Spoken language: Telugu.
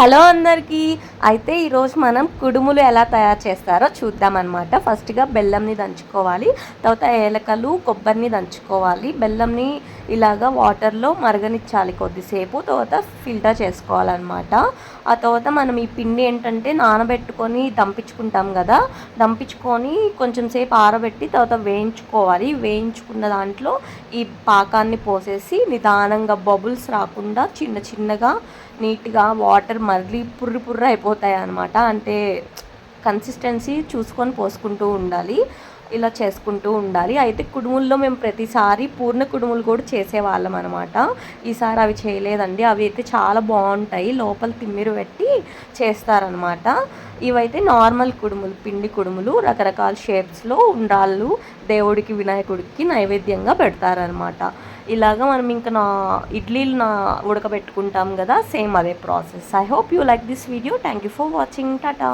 హలో అందరికీ. అయితే ఈరోజు మనం కుడుములు ఎలా తయారు చేస్తారో చూద్దామన్నమాట ఫస్ట్గా బెల్లంని దంచుకోవాలి. తర్వాత ఏలకలు కొబ్బరిని దంచుకోవాలి. బెల్లంని ఇలాగా వాటర్లో మరగనిచ్చాలి కొద్దిసేపు. తర్వాత ఫిల్టర్ చేసుకోవాలన్నమాట. ఆ తర్వాత మనం ఈ పిండి ఏంటంటే నానబెట్టుకొని దంపించుకుంటాం కదా. దంపించుకొని కొంచెం సేపు ఆరబెట్టి తర్వాత వేయించుకోవాలి. వేయించుకున్న దాంట్లో ఈ పాకాన్ని పోసేసి నిదానంగా బబుల్స్ రాకుండా చిన్న చిన్నగా నీట్గా వాటర్ మళ్ళీ పుర్రి పుర్ర అయిపోతాయి అనమాట అంటే కన్సిస్టెన్సీ చూసుకొని పోసుకుంటూ ఉండాలి. ఇలా చేసుకుంటూ ఉండాలి. అయితే కుడుముల్లో మేము ప్రతిసారి పూర్ణ కుడుములు కూడా చేసేవాళ్ళం అనమాట ఈసారి అవి చేయలేదండి. అవి అయితే చాలా బాగుంటాయి. లోపల తిమ్మిరు పెట్టి చేస్తారనమాట ఇవైతే నార్మల్ కుడుములు పిండి కుడుములు రకరకాల షేప్స్లో ఉండాళ్ళు దేవుడికి వినాయకుడికి నైవేద్యంగా పెడతారనమాట ఇలాగ మనం ఇంకా నా ఇడ్లీలు నా ఉడకబెట్టుకుంటాం కదా సేమ్ అదే process I hope you like this video thank you for watching tata